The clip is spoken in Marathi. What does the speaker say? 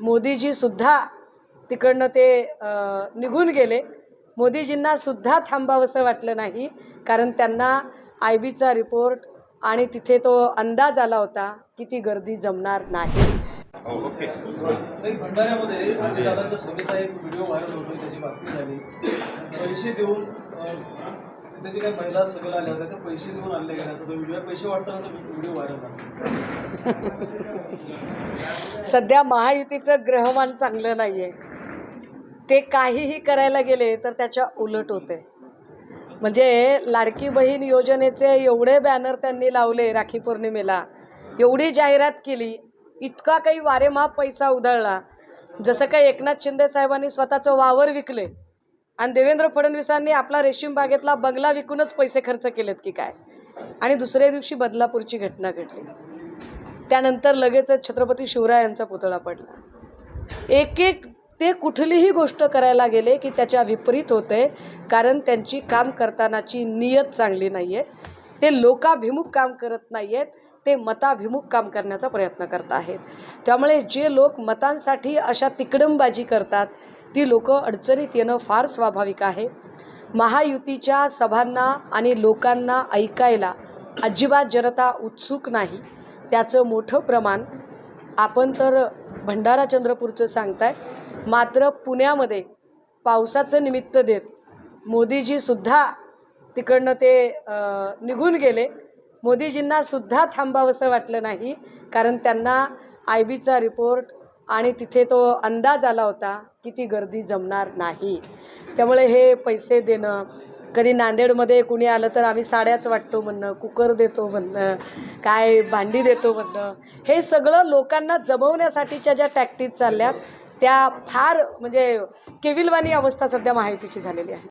मोदीजीसुद्धा तिकडनं ते निघून गेले. मोदीजींनासुद्धा थांबावंसं वाटलं नाही कारण त्यांना आय बीचा रिपोर्ट आणि तिथे तो अंदाज आला होता की ती गर्दी जमणार नाही. हो, ताई, भंडाऱ्यामध्ये अजितदादांच्या सभेचा एक व्हिडिओ व्हायरल होतो त्याची बातमी झाली. पैसे देऊन तिथे जे काही महिला सगळं आल्या होत्या त्या पैसे देऊन आणले गेल्याचा तो व्हिडिओ पैसे वाटतानाचा व्हिडिओ व्हायरल झाला. सध्या महायुतीचं ग्रहमान चांगलं नाही आहे ते काहीही करायला गेले तर त्याच्या उलट होते. म्हणजे लाडकी बहीण योजनेचे एवढे बॅनर त्यांनी लावले राखी पौर्णिमेला. एवढी जाहिरात केली इतका काही वारेमाप पैसा उधळला. जसं काही एकनाथ शिंदे साहेबांनी स्वतःचं वावर विकले. आणि देवेंद्र फडणवीसांनी आपला रेशीम बागेतला बंगला विकूनच पैसे खर्च केलेत की काय? आणि दुसऱ्या दिवशी बदलापूरची घटना घडली. त्यानंतर लगेचच छत्रपती शिवरायांचा पुतळा पडला. एक एक ते कुठलीही गोष्ट करायला गेले की त्याच्या विपरीत होते कारण त्यांची काम करतानाची नियत चांगली नाही आहे ते लोकाभिमुख काम करत नाही आहेत ते मताभिमुख काम करण्याचा प्रयत्न करत आहेत. त्यामुळे जे लोक मतांसाठी अशा तिकडंबाजी करतात ती लोक अडचणीत येणं फार स्वाभाविक आहे. महायुतीच्या सभांना आणि लोकांना ऐकायला अजिबात जनता उत्सुक नाही. त्याचं मोठं प्रमाण आपण तर भंडारा चंद्रपूरचं सांगताय. मात्र पुण्यामध्ये पावसाचं निमित्त देत मोदीजीसुद्धा तिकडनं ते निघून गेले. मोदीजींना सुद्धा थांबावंसं वाटलं नाही. कारण त्यांना आय बीचा रिपोर्ट आणि तिथे तो अंदाज आला होता की ती गर्दी जमणार नाही. त्यामुळे हे पैसे देणं कधी नांदेडमध्ये कुणी आलं तर आम्ही साड्याच वाटतो म्हणणं कुकर देतो म्हणणं काय भांडी देतो म्हणणं हे सगळं लोकांना जमवण्यासाठीच्या ज्या टॅक्टिक चालल्यात त्या फार म्हणजे केविलवाणी अवस्था सध्या महायुतीची झालेली आहे.